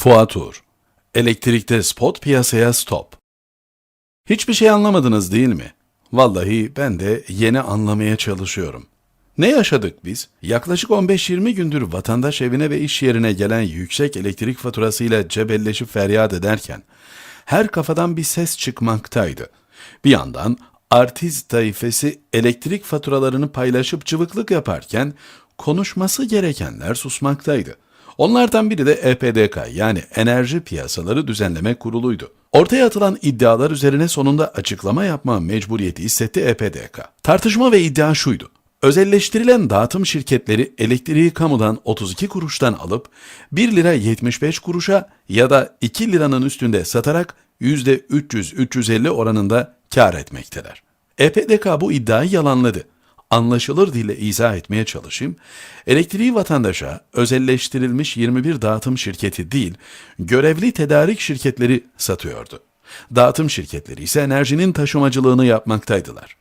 Fuat Uğur Elektrikte spot piyasaya stop. Hiçbir şey anlamadınız değil mi? Vallahi ben de yeni anlamaya çalışıyorum. Ne yaşadık biz? Yaklaşık 15-20 gündür vatandaş evine ve iş yerine gelen yüksek elektrik faturasıyla cebelleşip feryat ederken her kafadan bir ses çıkmaktaydı. Bir yandan artist tayfesi elektrik faturalarını paylaşıp cıvıklık yaparken konuşması gerekenler susmaktaydı. Onlardan biri de EPDK yani Enerji Piyasaları Düzenleme Kurulu'ydu. Ortaya atılan iddialar üzerine sonunda açıklama yapma mecburiyeti hissetti EPDK. Tartışma ve iddia şuydu. Özelleştirilen dağıtım şirketleri elektriği kamudan 32 kuruştan alıp 1 lira 75 kuruşa ya da 2 liranın üstünde satarak %300-350 oranında kar etmekteler. EPDK bu iddiayı yalanladı anlaşılır dille izah etmeye çalışayım. Elektriği vatandaşa özelleştirilmiş 21 dağıtım şirketi değil, görevli tedarik şirketleri satıyordu. Dağıtım şirketleri ise enerjinin taşımacılığını yapmaktaydılar.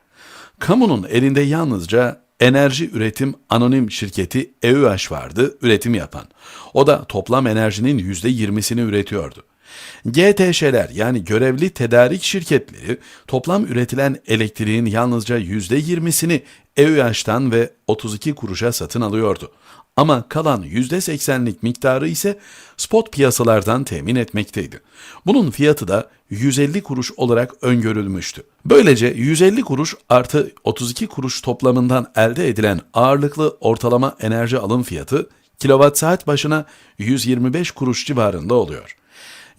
Kamunun elinde yalnızca enerji üretim anonim şirketi EÜH vardı üretim yapan. O da toplam enerjinin %20'sini üretiyordu. GTŞ'ler yani görevli tedarik şirketleri toplam üretilen elektriğin yalnızca %20'sini EÜH'tan ve 32 kuruşa satın alıyordu. Ama kalan %80'lik miktarı ise spot piyasalardan temin etmekteydi. Bunun fiyatı da 150 kuruş olarak öngörülmüştü. Böylece 150 kuruş artı 32 kuruş toplamından elde edilen ağırlıklı ortalama enerji alım fiyatı kilowatt saat başına 125 kuruş civarında oluyor.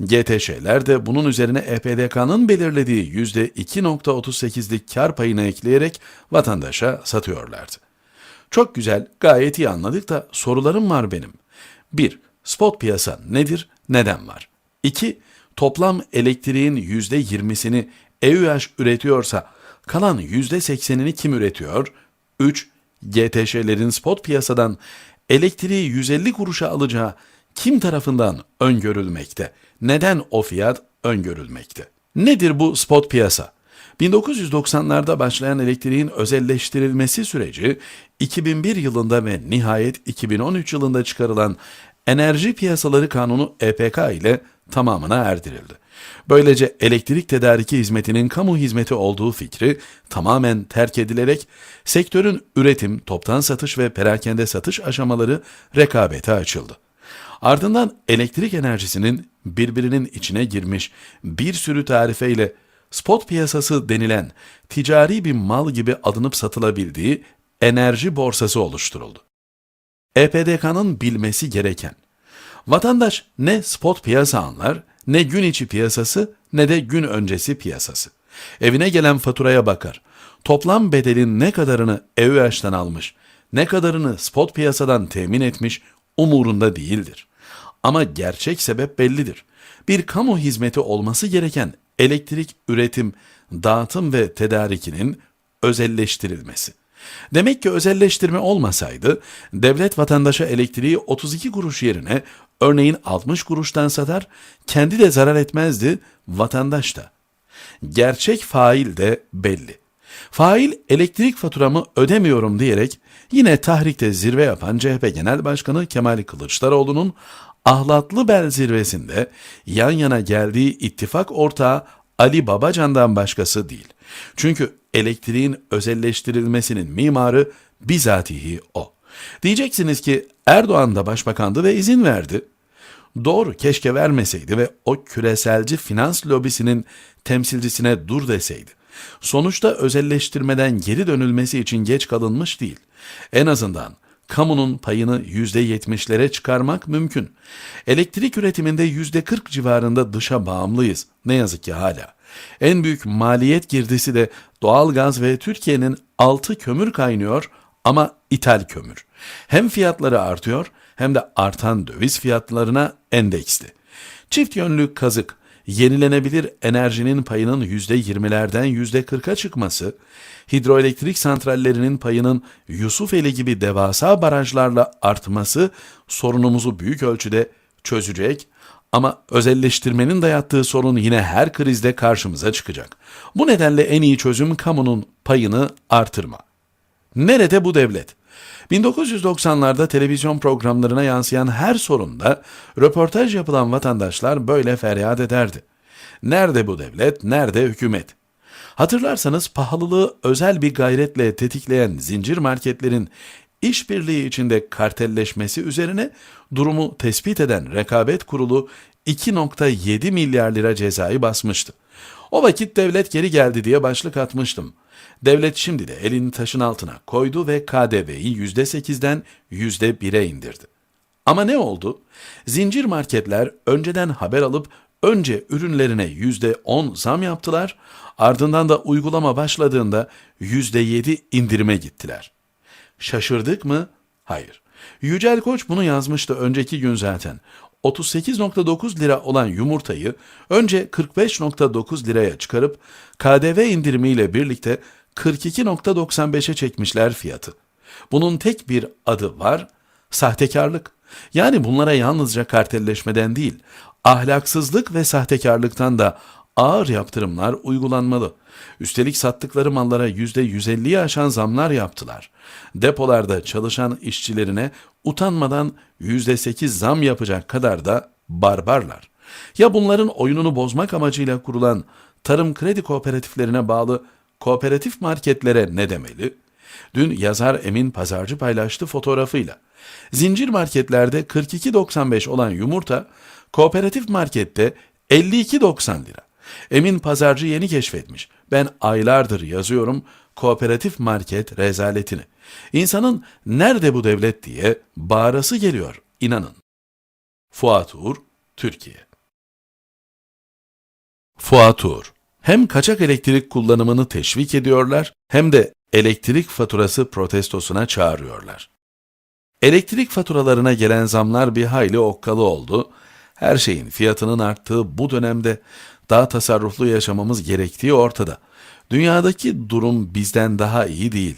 GTŞ'ler de bunun üzerine EPDK'nın belirlediği %2.38'lik kar payını ekleyerek vatandaşa satıyorlardı. Çok güzel, gayet iyi anladık da sorularım var benim. 1. Spot piyasa nedir, neden var? 2. Toplam elektriğin %20'sini EÜH üretiyorsa kalan %80'ini kim üretiyor? 3. GTŞ'lerin spot piyasadan elektriği 150 kuruşa alacağı kim tarafından öngörülmekte? Neden o fiyat öngörülmekte? Nedir bu spot piyasa? 1990'larda başlayan elektriğin özelleştirilmesi süreci 2001 yılında ve nihayet 2013 yılında çıkarılan Enerji Piyasaları Kanunu EPK ile tamamına erdirildi. Böylece elektrik tedariki hizmetinin kamu hizmeti olduğu fikri tamamen terk edilerek sektörün üretim, toptan satış ve perakende satış aşamaları rekabete açıldı. Ardından elektrik enerjisinin birbirinin içine girmiş bir sürü tarifeyle spot piyasası denilen ticari bir mal gibi alınıp satılabildiği enerji borsası oluşturuldu. EPDK'nın bilmesi gereken, vatandaş ne spot piyasa anlar, ne gün içi piyasası ne de gün öncesi piyasası. Evine gelen faturaya bakar. Toplam bedelin ne kadarını EÜH'ten almış, ne kadarını spot piyasadan temin etmiş umurunda değildir. Ama gerçek sebep bellidir. Bir kamu hizmeti olması gereken elektrik üretim, dağıtım ve tedarikinin özelleştirilmesi. Demek ki özelleştirme olmasaydı devlet vatandaşa elektriği 32 kuruş yerine örneğin 60 kuruştan satar, kendi de zarar etmezdi, vatandaş da. Gerçek fail de belli. Fail elektrik faturamı ödemiyorum diyerek yine tahrikte zirve yapan CHP Genel Başkanı Kemal Kılıçdaroğlu'nun ahlatlı bel zirvesinde yan yana geldiği ittifak ortağı Ali Babacan'dan başkası değil. Çünkü elektriğin özelleştirilmesinin mimarı bizatihi o. Diyeceksiniz ki Erdoğan da başbakandı ve izin verdi. Doğru keşke vermeseydi ve o küreselci finans lobisinin temsilcisine dur deseydi. Sonuçta özelleştirmeden geri dönülmesi için geç kalınmış değil. En azından kamunun payını %70'lere çıkarmak mümkün. Elektrik üretiminde %40 civarında dışa bağımlıyız. Ne yazık ki hala. En büyük maliyet girdisi de doğalgaz ve Türkiye'nin altı kömür kaynıyor ama ithal kömür. Hem fiyatları artıyor hem de artan döviz fiyatlarına endeksli. Çift yönlü kazık, yenilenebilir enerjinin payının %20'lerden %40'a çıkması, hidroelektrik santrallerinin payının Yusufeli gibi devasa barajlarla artması sorunumuzu büyük ölçüde çözecek ama özelleştirmenin dayattığı sorun yine her krizde karşımıza çıkacak. Bu nedenle en iyi çözüm kamunun payını artırma. Nerede bu devlet? 1990'larda televizyon programlarına yansıyan her sorunda röportaj yapılan vatandaşlar böyle feryat ederdi. Nerede bu devlet, nerede hükümet? Hatırlarsanız pahalılığı özel bir gayretle tetikleyen zincir marketlerin işbirliği içinde kartelleşmesi üzerine durumu tespit eden rekabet kurulu 2.7 milyar lira cezayı basmıştı. O vakit devlet geri geldi diye başlık atmıştım. Devlet şimdi de elini taşın altına koydu ve KDV'yi %8'den %1'e indirdi. Ama ne oldu? Zincir marketler önceden haber alıp önce ürünlerine %10 zam yaptılar, ardından da uygulama başladığında %7 indirime gittiler. Şaşırdık mı? Hayır. Yücel Koç bunu yazmıştı önceki gün zaten. 38.9 lira olan yumurtayı önce 45.9 liraya çıkarıp KDV indirimiyle birlikte 42.95'e çekmişler fiyatı. Bunun tek bir adı var, sahtekarlık. Yani bunlara yalnızca kartelleşmeden değil, ahlaksızlık ve sahtekarlıktan da ağır yaptırımlar uygulanmalı. Üstelik sattıkları mallara %150'yi aşan zamlar yaptılar. Depolarda çalışan işçilerine utanmadan %8 zam yapacak kadar da barbarlar. Ya bunların oyununu bozmak amacıyla kurulan tarım kredi kooperatiflerine bağlı kooperatif marketlere ne demeli? Dün yazar Emin Pazarcı paylaştı fotoğrafıyla. Zincir marketlerde 42.95 olan yumurta kooperatif markette 52.90 lira. Emin Pazarcı yeni keşfetmiş. Ben aylardır yazıyorum kooperatif market rezaletini. İnsanın nerede bu devlet diye bağırası geliyor inanın. Fuat Uğur, Türkiye Fuat Uğur hem kaçak elektrik kullanımını teşvik ediyorlar hem de elektrik faturası protestosuna çağırıyorlar. Elektrik faturalarına gelen zamlar bir hayli okkalı oldu. Her şeyin fiyatının arttığı bu dönemde daha tasarruflu yaşamamız gerektiği ortada. Dünyadaki durum bizden daha iyi değil.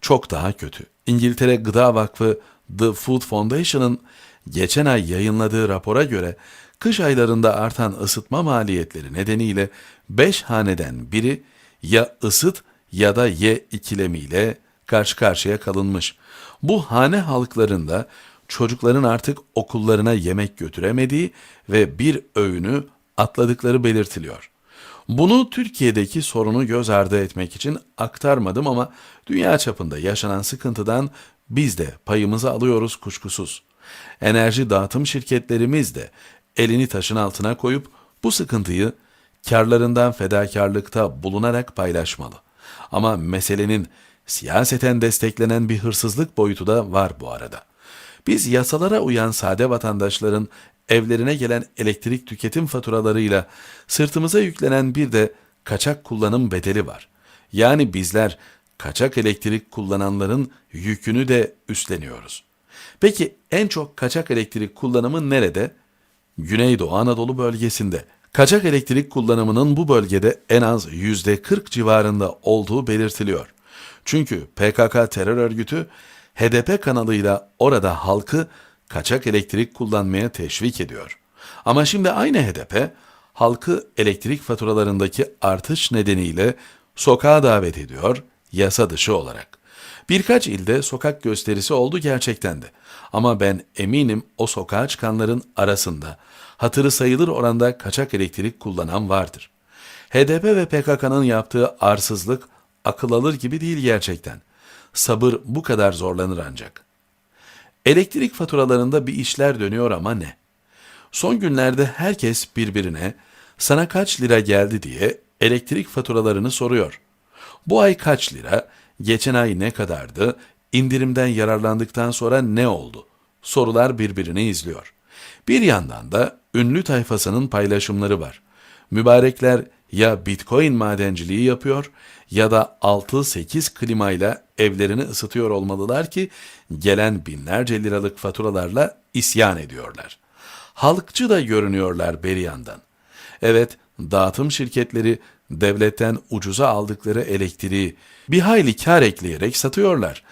Çok daha kötü. İngiltere Gıda Vakfı The Food Foundation'ın geçen ay yayınladığı rapora göre kış aylarında artan ısıtma maliyetleri nedeniyle 5 haneden biri ya ısıt ya da ye ikilemiyle karşı karşıya kalınmış. Bu hane halklarında çocukların artık okullarına yemek götüremediği ve bir öğünü atladıkları belirtiliyor. Bunu Türkiye'deki sorunu göz ardı etmek için aktarmadım ama dünya çapında yaşanan sıkıntıdan biz de payımızı alıyoruz kuşkusuz. Enerji dağıtım şirketlerimiz de elini taşın altına koyup bu sıkıntıyı karlarından fedakarlıkta bulunarak paylaşmalı. Ama meselenin siyaseten desteklenen bir hırsızlık boyutu da var bu arada. Biz yasalara uyan sade vatandaşların evlerine gelen elektrik tüketim faturalarıyla sırtımıza yüklenen bir de kaçak kullanım bedeli var. Yani bizler kaçak elektrik kullananların yükünü de üstleniyoruz. Peki en çok kaçak elektrik kullanımı nerede? Güneydoğu Anadolu bölgesinde. Kaçak elektrik kullanımının bu bölgede en az %40 civarında olduğu belirtiliyor. Çünkü PKK terör örgütü HDP kanalıyla orada halkı kaçak elektrik kullanmaya teşvik ediyor. Ama şimdi aynı HDP halkı elektrik faturalarındaki artış nedeniyle sokağa davet ediyor yasa dışı olarak. Birkaç ilde sokak gösterisi oldu gerçekten de. Ama ben eminim o sokağa çıkanların arasında hatırı sayılır oranda kaçak elektrik kullanan vardır. HDP ve PKK'nın yaptığı arsızlık akıl alır gibi değil gerçekten. Sabır bu kadar zorlanır ancak. Elektrik faturalarında bir işler dönüyor ama ne? Son günlerde herkes birbirine sana kaç lira geldi diye elektrik faturalarını soruyor. Bu ay kaç lira, geçen ay ne kadardı, indirimden yararlandıktan sonra ne oldu? Sorular birbirini izliyor. Bir yandan da ünlü tayfasının paylaşımları var. Mübarekler ya bitcoin madenciliği yapıyor ya da 6-8 klimayla evlerini ısıtıyor olmalılar ki gelen binlerce liralık faturalarla isyan ediyorlar. Halkçı da görünüyorlar beri yandan. Evet, dağıtım şirketleri devletten ucuza aldıkları elektriği bir hayli kar ekleyerek satıyorlar.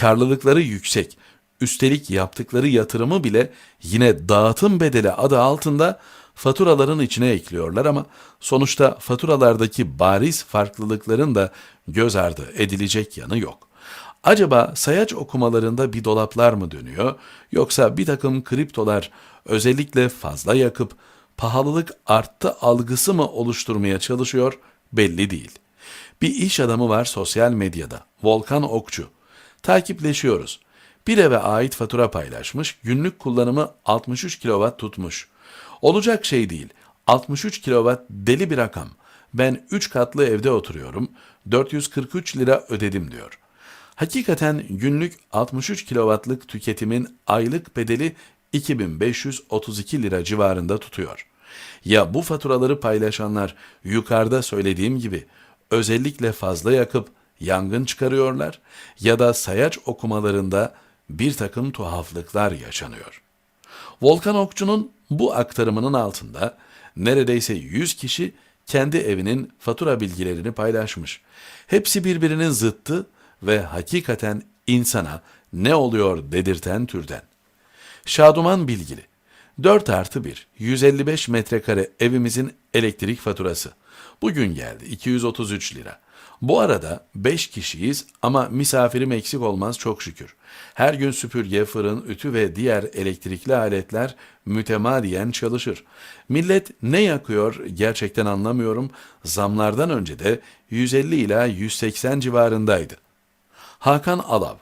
Karlılıkları yüksek. Üstelik yaptıkları yatırımı bile yine dağıtım bedeli adı altında faturaların içine ekliyorlar ama sonuçta faturalardaki bariz farklılıkların da göz ardı edilecek yanı yok. Acaba sayaç okumalarında bir dolaplar mı dönüyor yoksa bir takım kriptolar özellikle fazla yakıp pahalılık arttı algısı mı oluşturmaya çalışıyor belli değil. Bir iş adamı var sosyal medyada. Volkan Okçu. Takipleşiyoruz. Bir eve ait fatura paylaşmış, günlük kullanımı 63 kW tutmuş. Olacak şey değil. 63 kW deli bir rakam. Ben 3 katlı evde oturuyorum. 443 lira ödedim diyor. Hakikaten günlük 63 kW'lık tüketimin aylık bedeli 2532 lira civarında tutuyor. Ya bu faturaları paylaşanlar yukarıda söylediğim gibi özellikle fazla yakıp yangın çıkarıyorlar ya da sayaç okumalarında bir takım tuhaflıklar yaşanıyor. Volkan Okçu'nun bu aktarımının altında neredeyse 100 kişi kendi evinin fatura bilgilerini paylaşmış. Hepsi birbirinin zıttı ve hakikaten insana ne oluyor dedirten türden. Şaduman Bilgili 4 artı 1, 155 metrekare evimizin elektrik faturası. Bugün geldi 233 lira. Bu arada 5 kişiyiz ama misafirim eksik olmaz çok şükür. Her gün süpürge, fırın, ütü ve diğer elektrikli aletler mütemadiyen çalışır. Millet ne yakıyor gerçekten anlamıyorum. Zamlardan önce de 150 ila 180 civarındaydı. Hakan Alav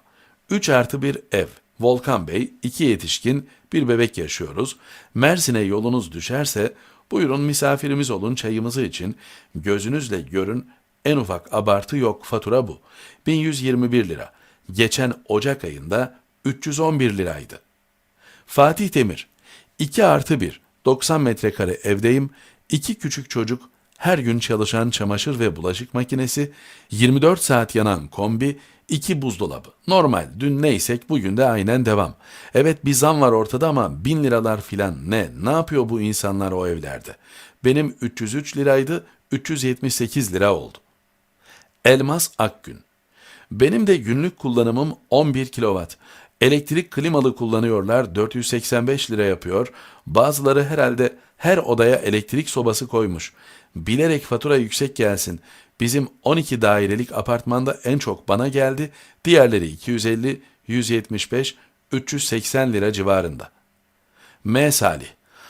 3 artı bir ev. Volkan Bey, iki yetişkin, bir bebek yaşıyoruz. Mersin'e yolunuz düşerse, buyurun misafirimiz olun çayımızı için. Gözünüzle görün, en ufak abartı yok fatura bu. 1121 lira. Geçen Ocak ayında 311 liraydı. Fatih Demir, 2 artı 1, 90 metrekare evdeyim, iki küçük çocuk, her gün çalışan çamaşır ve bulaşık makinesi, 24 saat yanan kombi, iki buzdolabı. Normal, dün neysek bugün de aynen devam. Evet bir zam var ortada ama 1000 liralar filan ne? Ne yapıyor bu insanlar o evlerde? Benim 303 liraydı, 378 lira oldu. Elmas Akgün benim de günlük kullanımım 11 kW. Elektrik klimalı kullanıyorlar 485 lira yapıyor. Bazıları herhalde her odaya elektrik sobası koymuş. Bilerek fatura yüksek gelsin. Bizim 12 dairelik apartmanda en çok bana geldi. Diğerleri 250, 175, 380 lira civarında. M. Salih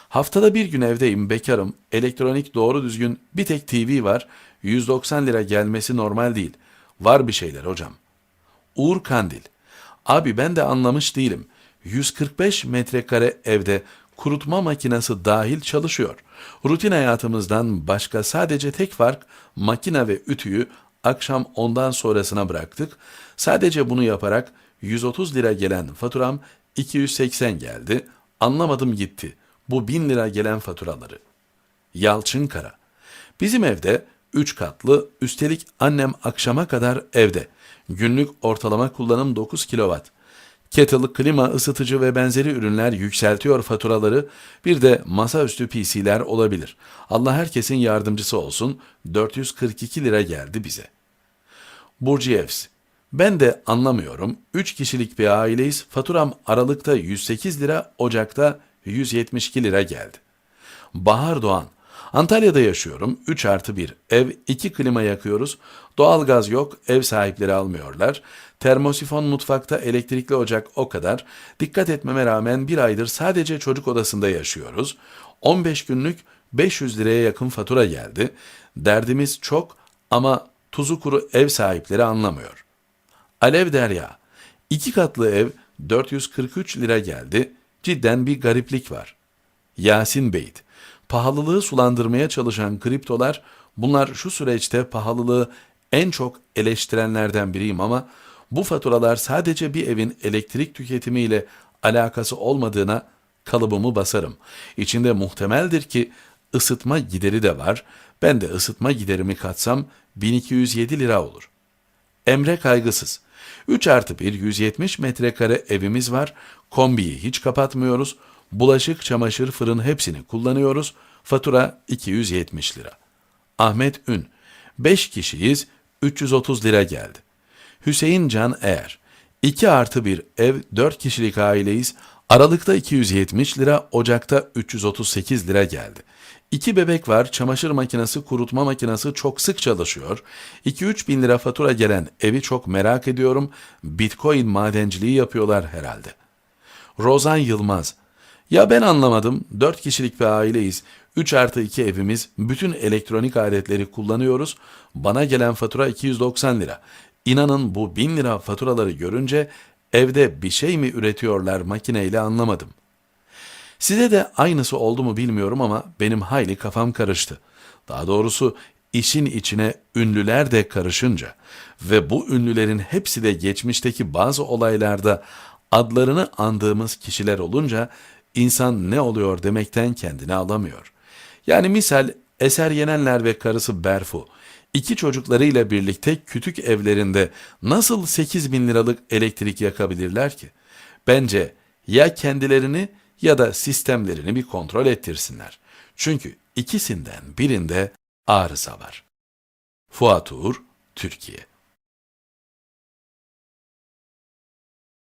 Haftada bir gün evdeyim, bekarım, elektronik doğru düzgün bir tek TV var, 190 lira gelmesi normal değil. Var bir şeyler hocam. Uğur Kandil. Abi ben de anlamış değilim. 145 metrekare evde kurutma makinesi dahil çalışıyor. Rutin hayatımızdan başka sadece tek fark makine ve ütüyü akşam ondan sonrasına bıraktık. Sadece bunu yaparak 130 lira gelen faturam 280 geldi. Anlamadım gitti. Bu 1000 lira gelen faturaları. Yalçın Kara. Bizim evde 3 katlı, üstelik annem akşama kadar evde. Günlük ortalama kullanım 9 kW. Kettle, klima, ısıtıcı ve benzeri ürünler yükseltiyor faturaları. Bir de masaüstü PC'ler olabilir. Allah herkesin yardımcısı olsun. 442 lira geldi bize. Burciyevs. Ben de anlamıyorum. 3 kişilik bir aileyiz. Faturam Aralık'ta 108 lira, Ocak'ta 172 lira geldi. Bahar Doğan. Antalya'da yaşıyorum. 3 artı 1. Ev 2 klima yakıyoruz. Doğalgaz yok. Ev sahipleri almıyorlar. Termosifon mutfakta elektrikli ocak o kadar. Dikkat etmeme rağmen bir aydır sadece çocuk odasında yaşıyoruz. 15 günlük 500 liraya yakın fatura geldi. Derdimiz çok ama tuzu kuru ev sahipleri anlamıyor. Alev Derya. İki katlı ev 443 lira geldi. Cidden bir gariplik var. Yasin Beyt. Pahalılığı sulandırmaya çalışan kriptolar bunlar şu süreçte pahalılığı en çok eleştirenlerden biriyim ama bu faturalar sadece bir evin elektrik tüketimiyle alakası olmadığına kalıbımı basarım. İçinde muhtemeldir ki ısıtma gideri de var. Ben de ısıtma giderimi katsam 1207 lira olur. Emre kaygısız. 3 artı 1 170 metrekare evimiz var. Kombiyi hiç kapatmıyoruz. Bulaşık, çamaşır, fırın hepsini kullanıyoruz. Fatura 270 lira. Ahmet Ün. 5 kişiyiz. 330 lira geldi. Hüseyin Can Eğer. 2 artı 1 ev 4 kişilik aileyiz. Aralıkta 270 lira, Ocak'ta 338 lira geldi. İki bebek var, çamaşır makinesi, kurutma makinesi çok sık çalışıyor. 2-3 bin lira fatura gelen evi çok merak ediyorum. Bitcoin madenciliği yapıyorlar herhalde. Rozan Yılmaz. Ya ben anlamadım. 4 kişilik bir aileyiz. 3 artı 2 evimiz. Bütün elektronik aletleri kullanıyoruz. Bana gelen fatura 290 lira. İnanın bu 1000 lira faturaları görünce evde bir şey mi üretiyorlar makineyle anlamadım. Size de aynısı oldu mu bilmiyorum ama benim hayli kafam karıştı. Daha doğrusu işin içine ünlüler de karışınca ve bu ünlülerin hepsi de geçmişteki bazı olaylarda adlarını andığımız kişiler olunca insan ne oluyor demekten kendini alamıyor. Yani misal Eser Yenenler ve karısı Berfu iki çocuklarıyla birlikte kütük evlerinde nasıl 8 bin liralık elektrik yakabilirler ki? Bence ya kendilerini ya da sistemlerini bir kontrol ettirsinler. Çünkü ikisinden birinde arıza var. Fuat Uğur, Türkiye